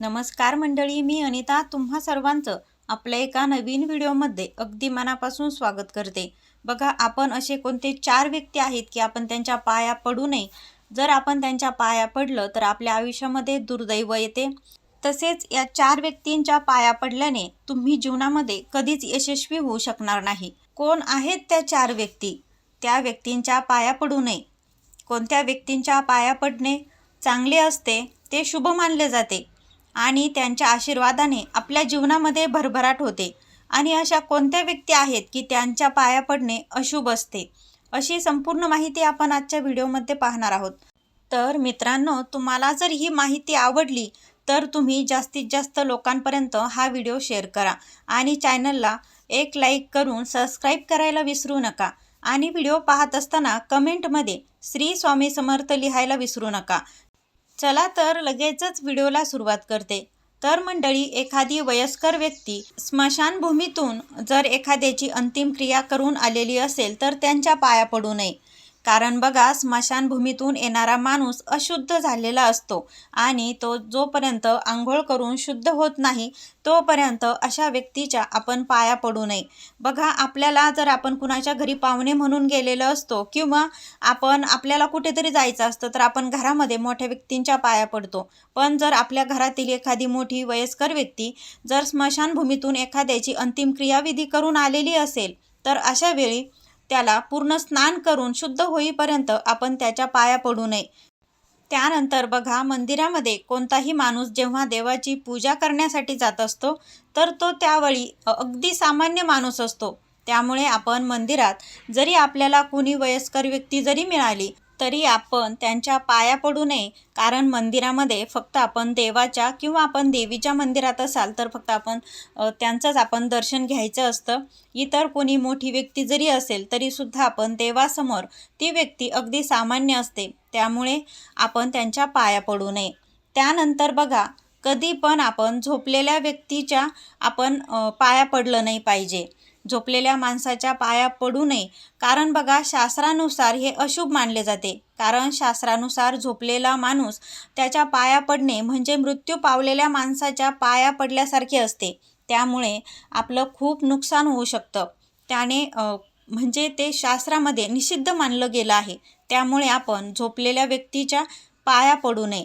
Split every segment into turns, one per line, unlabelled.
नमस्कार मंडळी मी अनिता. तुम्हा सर्वांचं आपल्या एका नवीन व्हिडिओमध्ये अगदी मनापासून स्वागत करते. बघा आपण असे कोणते चार व्यक्ती आहेत की आपण त्यांच्या पाया पडू नये. जर आपण त्यांच्या पाया पडलं तर आपल्या आयुष्यामध्ये दुर्दैव येते. तसेच या चार व्यक्तींच्या पाया पडल्याने तुम्ही जीवनामध्ये कधीच यशस्वी होऊ शकणार नाही. कोण आहेत त्या चार व्यक्ती? त्या व्यक्तींच्या पाया पडू नये. कोणत्या व्यक्तींच्या पाया पडणे चांगले असते ते शुभ मानले जाते. आणि त्यांच्या आशीर्वादाने आपल्या जीवनामध्ये भरभराट होते. आणि अशा कोणत्या व्यक्ती आहेत की त्यांच्या पाया पडणे अशुभ असते? अशी संपूर्ण माहिती आपण आजच्या व्हिडिओमध्ये पाहणार आहोत. तर मित्रांनो तुम्हाला जर ही माहिती आवडली तर तुम्ही जास्तीत जास्त लोकांपर्यंत हा व्हिडिओ शेअर करा आणि चॅनलला एक लाईक करून सबस्क्राईब करायला विसरू नका. आणि व्हिडिओ पाहत असताना कमेंटमध्ये श्री स्वामी समर्थ लिहायला विसरू नका. चला तर लगेचच व्हिडिओला सुरुवात करते. तर मंडळी एखादी वयस्कर व्यक्ती स्मशानभूमीतून जर एखाद्याची अंतिम क्रिया करून आलेली असेल तर त्यांच्या पाया पडू नये. कारण बघा स्मशानभूमीतून येणारा माणूस अशुद्ध झालेला असतो आणि तो जोपर्यंत आंघोळ करून शुद्ध होत नाही तोपर्यंत अशा व्यक्तीच्या आपण पाया पडू नये. बघा आपल्याला जर आपण कुणाच्या घरी पाहुणे म्हणून गेलेलो असतो किंवा आपण आपल्याला कुठेतरी जायचं असतं तर आपण घरामध्ये मोठ्या व्यक्तींच्या पाया पडतो. पण जर आपल्या घरातील एखादी मोठी वयस्कर व्यक्ती जर स्मशानभूमीतून एखाद्याची अंतिम क्रियाविधी करून आलेली असेल तर अशा वेळी त्याला पूर्ण स्नान करून शुद्ध होईपर्यंत आपण त्याच्या पाया पडू नये. त्यानंतर बघा मंदिरामध्ये कोणताही माणूस जेव्हा देवाची पूजा करण्यासाठी जात असतो तर तो त्यावेळी अगदी सामान्य माणूस असतो. त्यामुळे आपण मंदिरात जरी आपल्याला कोणी वयस्कर व्यक्ती जरी मिळाली तरी आपण त्यांच्या पाया पडू नये. कारण मंदिरामध्ये फक्त आपण देवाच्या किंवा आपण देवीच्या मंदिरात असाल तर फक्त आपण त्यांचंच आपण दर्शन घ्यायचं असतं. इतर कोणी मोठी व्यक्ती जरी असेल तरीसुद्धा आपण देवासमोर ती व्यक्ती अगदी सामान्य असते. त्यामुळे आपण त्यांच्या पाया पडू नये. त्यानंतर बघा कधी पण आपण झोपलेल्या व्यक्तीच्या आपण पाया पडलं नाही पाहिजे. झोपलेल्या माणसाच्या पाया पडू नये. कारण बघा शास्त्रानुसार हे अशुभ मानले जाते. कारण शास्त्रानुसार झोपलेला माणूस त्याच्या पाया पडणे म्हणजे मृत्यू पावलेल्या माणसाच्या पाया पडल्यासारखे असते. त्यामुळे आपलं खूप नुकसान होऊ शकतं. त्याने म्हणजे ते शास्त्रामध्ये निषिद्ध मानलं गेलं आहे. त्यामुळे आपण झोपलेल्या व्यक्तीच्या पाया पडू नये.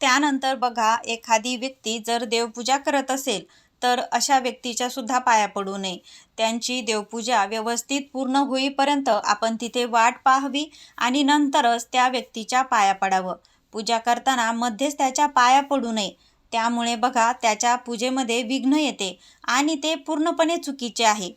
त्यानंतर बघा एखादी व्यक्ती जर देवपूजा करत असेल तर अशा व्यक्तीच्या सुद्धा पाया पडू नये. त्यांची देवपूजा व्यवस्थित पूर्ण होईपर्यंत आपण तिथे वाट पाहावी आणि नंतरच त्या व्यक्तीच्या पाया पडावं. पूजा करताना मध्येच त्याच्या पाया पडू नये. त्यामुळे बघा त्याच्या पूजेमध्ये विघ्न येते आणि ते पूर्णपणे चुकीचे आहे.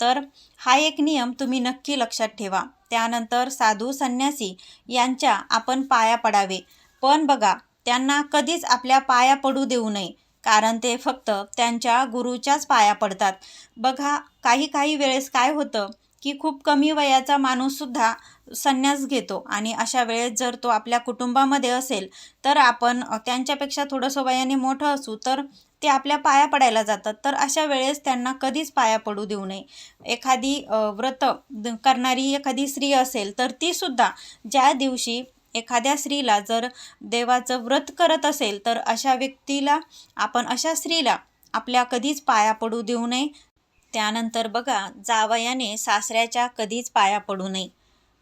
तर हा एक नियम तुम्ही नक्की लक्षात ठेवा. त्यानंतर साधू संन्यासी यांच्या आपण पाया पडावे. पण बघा त्यांना कधीच आपल्या पाया पडू देऊ नये. कारण ते फक्त त्यांच्या गुरुच्याच पाया पडतात. बघा काही काही वेळेस काय होतं की खूप कमी वयाचा माणूससुद्धा संन्यास घेतो आणि अशा वेळेस जर तो आपल्या कुटुंबामध्ये असेल तर आपण त्यांच्यापेक्षा थोडंसं वयाने मोठं असू तर ते आपल्या पाया पडायला जातात. तर अशा वेळेस त्यांना कधीच पाया पडू देऊ नये. एखादी व्रत करणारी एखादी स्त्री असेल तर तीसुद्धा ज्या दिवशी एखाद्या स्त्रीला जर देवाचं व्रत करत असेल तर अशा व्यक्तीला आपण अशा स्त्रीला आपल्या कधीच पाया पडू देऊ नये. त्यानंतर बघा जावयाने सासऱ्याच्या कधीच पाया पडू नये.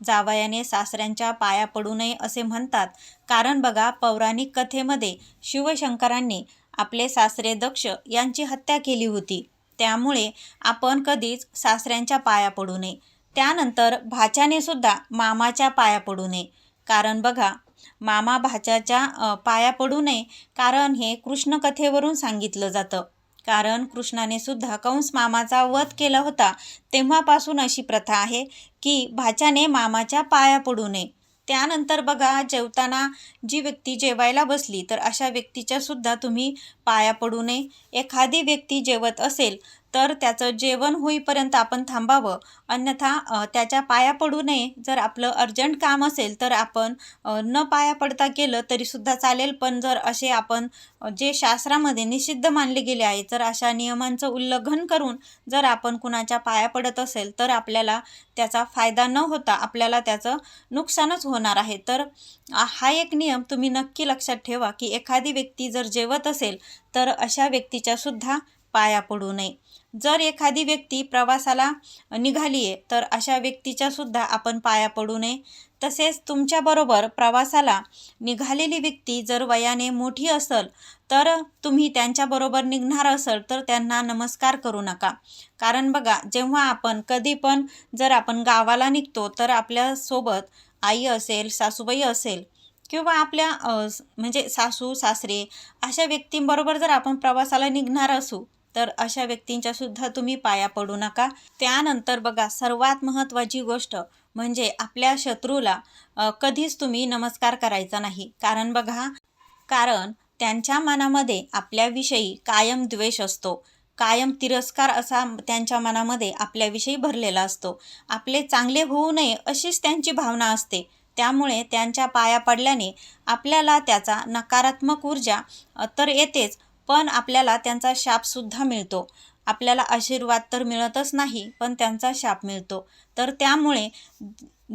जावयाने सासऱ्यांच्या पाया पडू नये असे म्हणतात. कारण बघा पौराणिक कथेमध्ये शिवशंकरांनी आपले सासरे दक्ष यांची हत्या केली होती. त्यामुळे आपण कधीच सासऱ्यांच्या पाया पडू नये. त्यानंतर भाच्याने सुद्धा मामाच्या पाया पडू नये. कारण बघा मामा भाच्याच्या पाया पडू नये कारण हे कृष्ण कथेवरून सांगितलं जातं. कारण कृष्णाने सुद्धा कंस मामाचा वध केला होता तेव्हापासून अशी प्रथा आहे की भाच्याने मामाच्या पाया पडू नये. त्यानंतर बघा जेवताना जी व्यक्ती जेवायला बसली तर अशा व्यक्तीच्या सुद्धा तुम्ही पाया पडू नये. एखादी व्यक्ती जेवत असेल तर त्याचं जेवण होईपर्यंत आपण थांबावं. अन्यथा त्याच्या पाया पडू नये. जर आपलं अर्जंट काम असेल तर आपण न पाया पडता केलं तरीसुद्धा चालेल. पण जर असे आपण जे शास्त्रामध्ये निषिद्ध मानले गेले आहे तर अशा नियमांचं उल्लंघन करून जर आपण कुणाच्या पाया पडत असेल तर आपल्याला त्याचा फायदा न होता आपल्याला त्याचं नुकसानच होणार आहे. तर हा एक नियम तुम्ही नक्की लक्षात ठेवा की एखादी व्यक्ती जर जेवत असेल तर अशा व्यक्तीच्या सुद्धा पाया पडू नये. जर एखादी व्यक्ती प्रवासाला निघाली आहे तर अशा व्यक्तीच्या सुद्धा आपण पाया पडू नये. तसेच तुमच्याबरोबर प्रवासाला निघालेली व्यक्ती जर वयाने मोठी असेल तर तुम्ही त्यांच्याबरोबर निघणार असाल तर त्यांना नमस्कार करू नका. कारण बघा जेव्हा आपण कधी पण जर आपण गावाला निघतो तर आपल्यासोबत आई असेल सासूबाई असेल किंवा आपल्या म्हणजे सासू सासरे अशा व्यक्तींबरोबर जर आपण प्रवासाला निघणार असू तर अशा व्यक्तींच्या सुद्धा तुम्ही पाया पडू नका. त्यानंतर बघा सर्वात महत्त्वाची गोष्ट म्हणजे आपल्या शत्रूला कधीच तुम्ही नमस्कार करायचा नाही. कारण बघा कारण त्यांच्या मनामध्ये आपल्याविषयी कायम द्वेष असतो. कायम तिरस्कार असा त्यांच्या मनामध्ये आपल्याविषयी भरलेला असतो. आपले चांगले होऊ नये अशीच त्यांची भावना असते. त्यामुळे त्यांच्या पाया पडल्याने आपल्याला त्याचा नकारात्मक ऊर्जा तर येतेच. पण आपल्याला त्यांचा शापसुद्धा मिळतो. आपल्याला आशीर्वाद तर मिळतच नाही पण त्यांचा शाप मिळतो. तर त्यामुळे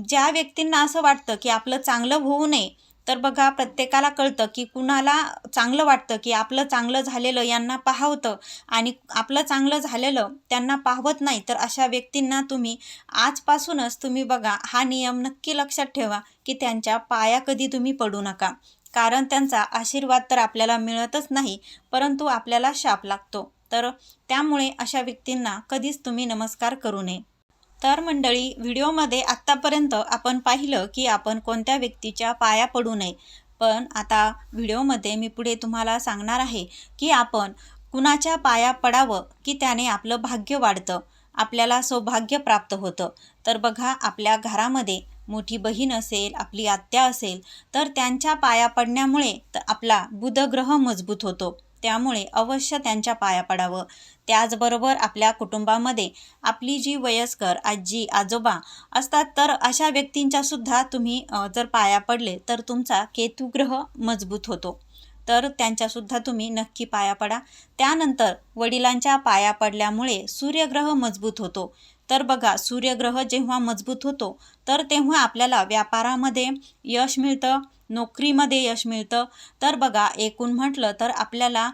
ज्या व्यक्तींना असं वाटतं की आपलं चांगलं होऊ नये तर बघा प्रत्येकाला कळतं की कुणाला चांगलं वाटतं की आपलं चांगलं झालेलं यांना पाहवतं आणि आपलं चांगलं झालेलं त्यांना पाहवत नाही. तर अशा व्यक्तींना तुम्ही आजपासूनच तुम्ही बघा हा नियम नक्की लक्षात ठेवा की त्यांच्या पाया कधी तुम्ही पडू नका. कारण त्यांचा आशीर्वाद तर आपल्याला मिळतच नाही परंतु आपल्याला शाप लागतो. तर त्यामुळे अशा व्यक्तींना कधीच तुम्ही नमस्कार करू नये. तर मंडळी व्हिडिओमध्ये आत्तापर्यंत आपण पाहिलं की आपण कोणत्या व्यक्तीच्या पाया पडू नये. पण आता व्हिडिओमध्ये मी पुढे तुम्हाला सांगणार आहे की आपण कुणाच्या पाया पडावं की त्याने आपलं भाग्य वाढतं आपल्याला सौभाग्य प्राप्त होतं. तर बघा आपल्या घरामध्ये मोठी बहीण असेल आपली आत्या असेल तर त्यांच्या पाया पडण्यामुळे तर आपला बुधग्रह मजबूत होतो. त्यामुळे अवश्य त्यांच्या पाया पडावं. त्याचबरोबर आपल्या कुटुंबामध्ये आपली जी वयस्कर आजी आजोबा असतात तर अशा व्यक्तींच्या सुद्धा तुम्ही जर पाया पडले तर तुमचा केतुग्रह मजबूत होतो. तर त्यांच्यासुद्धा तुम्ही नक्की पाया पडा. त्यानंतर वडिलांच्या पाया पडल्यामुळे सूर्यग्रह मजबूत होतो. तर बघा सूर्यग्रह जेव्हा मजबूत होतो तर तेव्हा आपल्याला व्यापारामध्ये यश मिळतं नोकरीमध्ये यश मिळतं. तर बघा एकूण म्हटलं तर आपल्याला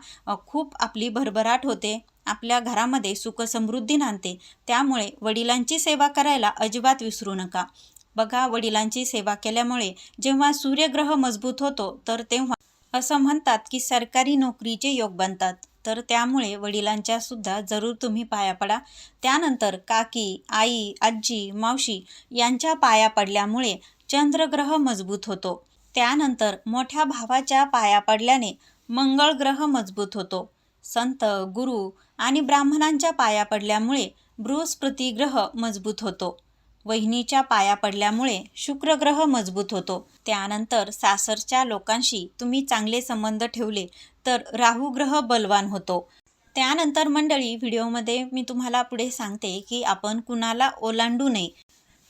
खूप आपली भरभराट होते. आपल्या घरामध्ये सुखसमृद्धी नांदते. त्यामुळे वडिलांची सेवा करायला अजिबात विसरू नका. बघा वडिलांची सेवा केल्यामुळे जेव्हा सूर्यग्रह मजबूत होतो तर तेव्हा असं म्हणतात की सरकारी नोकरीचे योग बनतात. तर त्यामुळे वडिलांच्या सुद्धा जरूर तुम्ही पाया पडा. त्यानंतर काकी आई आजी मावशी यांच्या पाया पडल्यामुळे चंद्रग्रह मजबूत होतो. त्यानंतर मोठ्या भावाच्या पाया पडल्याने मंगळ ग्रह मजबूत होतो. संत गुरु आणि ब्राह्मणांच्या पाया पडल्यामुळे बृहस्पती ग्रह मजबूत होतो. वहिनीच्या पाया पडल्यामुळे शुक्रग्रह मजबूत होतो. त्यानंतर सासरच्या लोकांशी तुम्ही चांगले संबंध ठेवले तर राहू ग्रह बलवान होतो. त्यानंतर मंडळी व्हिडिओमध्ये मी तुम्हाला पुढे सांगते की आपण कुणाला ओलांडू नये.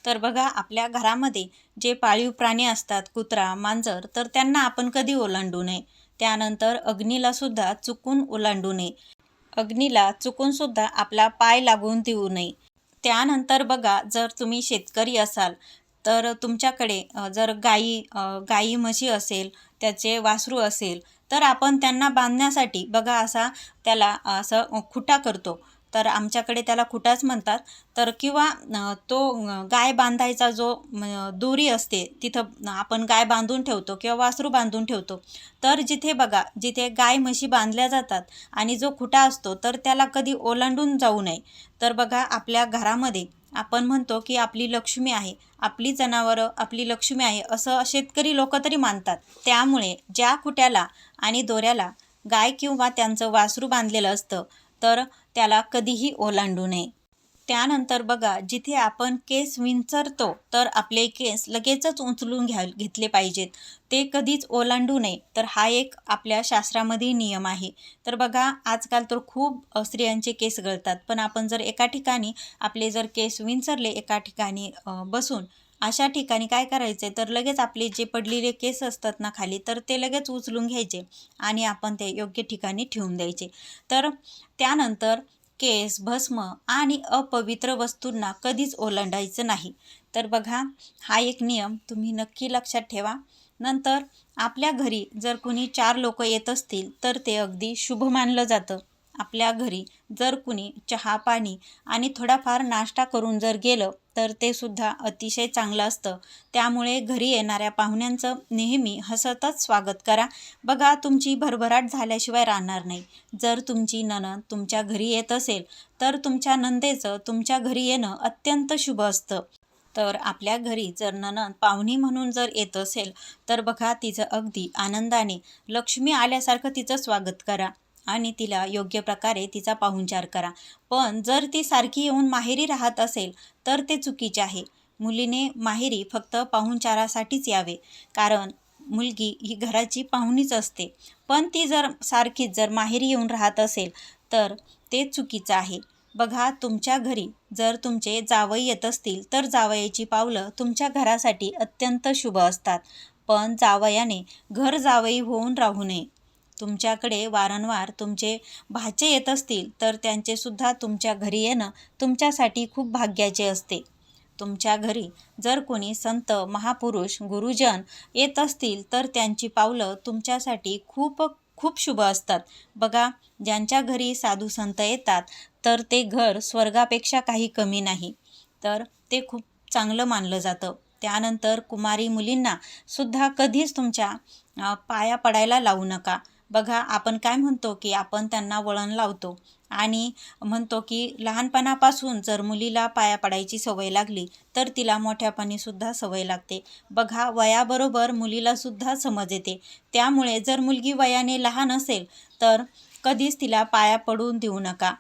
तर बघा आपल्या घरामध्ये जे पाळीव प्राणी असतात कुत्रा मांजर तर त्यांना आपण कधी ओलांडू नये. त्यानंतर अग्नीला सुद्धा चुकून ओलांडू नये. अग्नीला चुकूनसुद्धा आपला पाय लागून देऊ नये. त्यानंतर बघा जर तुम्ही शेतकरी असाल तर तुमच्याकडे जर गाई गाई म्हशी असेल त्याचे वासरू असेल तर आपण त्यांना बांधण्यासाठी बघा असा त्याला असं खुटा करतो. तर आमच्याकडे त्याला खुटाच म्हणतात. तर किंवा तो गाय बांधायचा जो दोरी असते तिथं आपण गाय बांधून ठेवतो किंवा वासरू बांधून ठेवतो. तर जिथे बघा जिथे गाय म्हशी बांधल्या जातात आणि जो खुटा असतो तर त्याला कधी ओलांडून जाऊ नये. तर बघा आपल्या घरामध्ये आपण म्हणतो की आपली लक्ष्मी आहे आपली जनावरं आपली लक्ष्मी आहे असं शेतकरी लोक तरी मानतात. त्यामुळे ज्या खुट्याला आणि दोऱ्याला गाय किंवा त्यांचं वासरू बांधलेलं असतं तर त्याला कधीही ओलांडू नये. त्यानंतर बघा जिथे आपण केस विंचरतो तर आपले केस लगेचच उचलून घ्या घेतले पाहिजेत. ते कधीच ओलांडू नये. तर हा एक आपल्या शास्त्रामध्ये नियम आहे. तर बघा आजकाल तर खूप स्त्रियांचे केस गळतात. पण आपण जर एका ठिकाणी आपले जर केस विंचरले एका ठिकाणी बसून अशा ठिकाणी काय करायचे तर लगेच आपले जे पडलेले केस असतात ना खाली तर ते लगेच उचलून घ्यायचे आणि आपण ते योग्य ठिकाणी ठेवून द्यायचे. तर त्यानंतर केस भस्म आणि अपवित्र वस्तूंना कधीच ओलांडायचं नाही. तर बघा हा एक नियम तुम्ही नक्की लक्षात ठेवा. नंतर आपल्या घरी जर कुणी चार लोक येत असतील तर ते अगदी शुभ मानलं जातं. आपल्या घरी जर कुणी चहा पाणी आणि थोडाफार नाश्ता करून जर गेलं तर ते सुद्धा अतिशय चांगलं असतं. त्यामुळे घरी येणाऱ्या पाहुण्यांचं नेहमी हसतच स्वागत करा. बघा तुमची भरभराट झाल्याशिवाय राहणार नाही. जर तुमची नणंद तुमच्या घरी येत असेल तर तुमच्या नंदेचं तुमच्या घरी येणं अत्यंत शुभ असतं. तर आपल्या घरी जर ननद पाहुणी म्हणून जर येत असेल तर बघा तिचं अगदी आनंदाने लक्ष्मी आल्यासारखं तिचं स्वागत करा. आणि तिला योग्य प्रकारे तिचा पाहुणचार करा. पण जर ती सारखी येऊन माहेरी राहत असेल तर ते चुकीचे आहे. मुलीने माहेरी फक्त पाहुणचारासाठीच यावे. कारण मुलगी ही घराची पाहुणीच असते. पण ती जर सारखीच जर माहेरी येऊन राहत असेल तर ते चुकीचं आहे. बघा तुमच्या घरी जर तुमचे जावई येत असतील तर जावयाची पावलं तुमच्या घरासाठी अत्यंत शुभ असतात. पण जावयाने घर जावई होऊन राहू नये. तुमच्याकडे वारंवार तुमचे भाचे येत असतील तर त्यांचेसुद्धा तुमच्या घरी येणं तुमच्यासाठी खूप भाग्याचे असते. तुमच्या घरी जर कोणी संत महापुरुष गुरुजन येत असतील तर त्यांची पावलं तुमच्यासाठी खूप खूप शुभ असतात. बघा ज्यांच्या घरी साधू संत येतात तर ते घर स्वर्गापेक्षा काही कमी नाही. तर ते खूप चांगलं मानलं जातं. त्यानंतर कुमारी मुलींना सुद्धा कधीच तुमच्या पाया पडायला लावू नका. बघा आपण काय म्हणतो की आपण त्यांना वळण लावतो. आणि म्हणतो की लहानपणापासून जर मुलीला पाया पडायची सवय लागली तर तिला मोठ्यापणीसुद्धा सवय लागते. बघा वयाबरोबर मुलीलासुद्धा समज येते. त्यामुळे जर मुलगी वयाने लहान असेल तर कधीच तिला पाया पडून देऊ नका.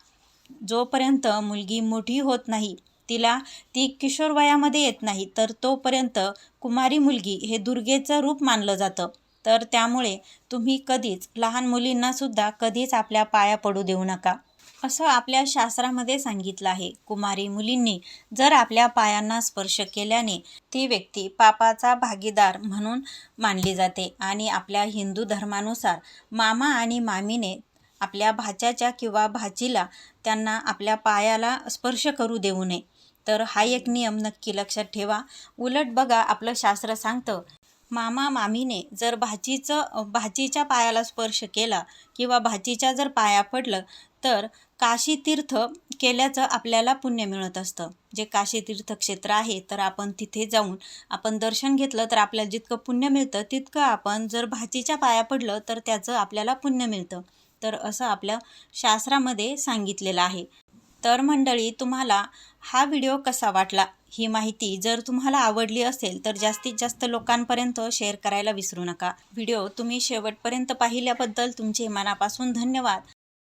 जोपर्यंत मुलगी मोठी होत नाही तिला ती किशोर वयामध्ये येत नाही तर तोपर्यंत कुमारी मुलगी हे दुर्गेचं रूप मानलं जातं. तर त्यामुळे तुम्ही कधीच लहान मुलींनासुद्धा कधीच आपल्या पाया पडू देऊ नका. असं आपल्या शास्त्रामध्ये सांगितलं आहे. कुमारी मुलींनी जर आपल्या पायांना स्पर्श केल्याने ती व्यक्ती पापाचा भागीदार म्हणून मानली जाते आणि आपल्या हिंदू धर्मानुसार मामा आणि मामीने आपल्या भाच्याच्या किंवा भाचीला त्यांना आपल्या पायाला स्पर्श करू देऊ नये. तर हा एक नियम नक्की लक्षात ठेवा. उलट बघा आपलं शास्त्र सांगतं मामा मामीने जर भाचीचं भाचीच्या पायाला स्पर्श केला किंवा भाचीच्या जर पाया पडलं तर काशी तीर्थ केल्याचं आपल्याला पुण्य मिळत असतं. जे काशी क्षेत्र आहे तर आपण तिथे जाऊन आपण दर्शन घेतलं तर आपल्याला जितकं पुण्य मिळतं तितकं आपण जर भाचीच्या पाया पडलं तर त्याचं आपल्याला पुण्य मिळतं. तर असं आपल्या शास्त्रामध्ये सांगितलेलं आहे. तर मंडळी तुम्हाला हा व्हिडिओ कसा वाटला? ही माहिती जर तुम्हाला आवडली असेल तर जास्तीत जास्त लोकांपर्यंत शेअर करायला विसरू नका. व्हिडिओ तुम्ही शेवटपर्यंत पाहिल्याबद्दल तुमचे मनापासून धन्यवाद.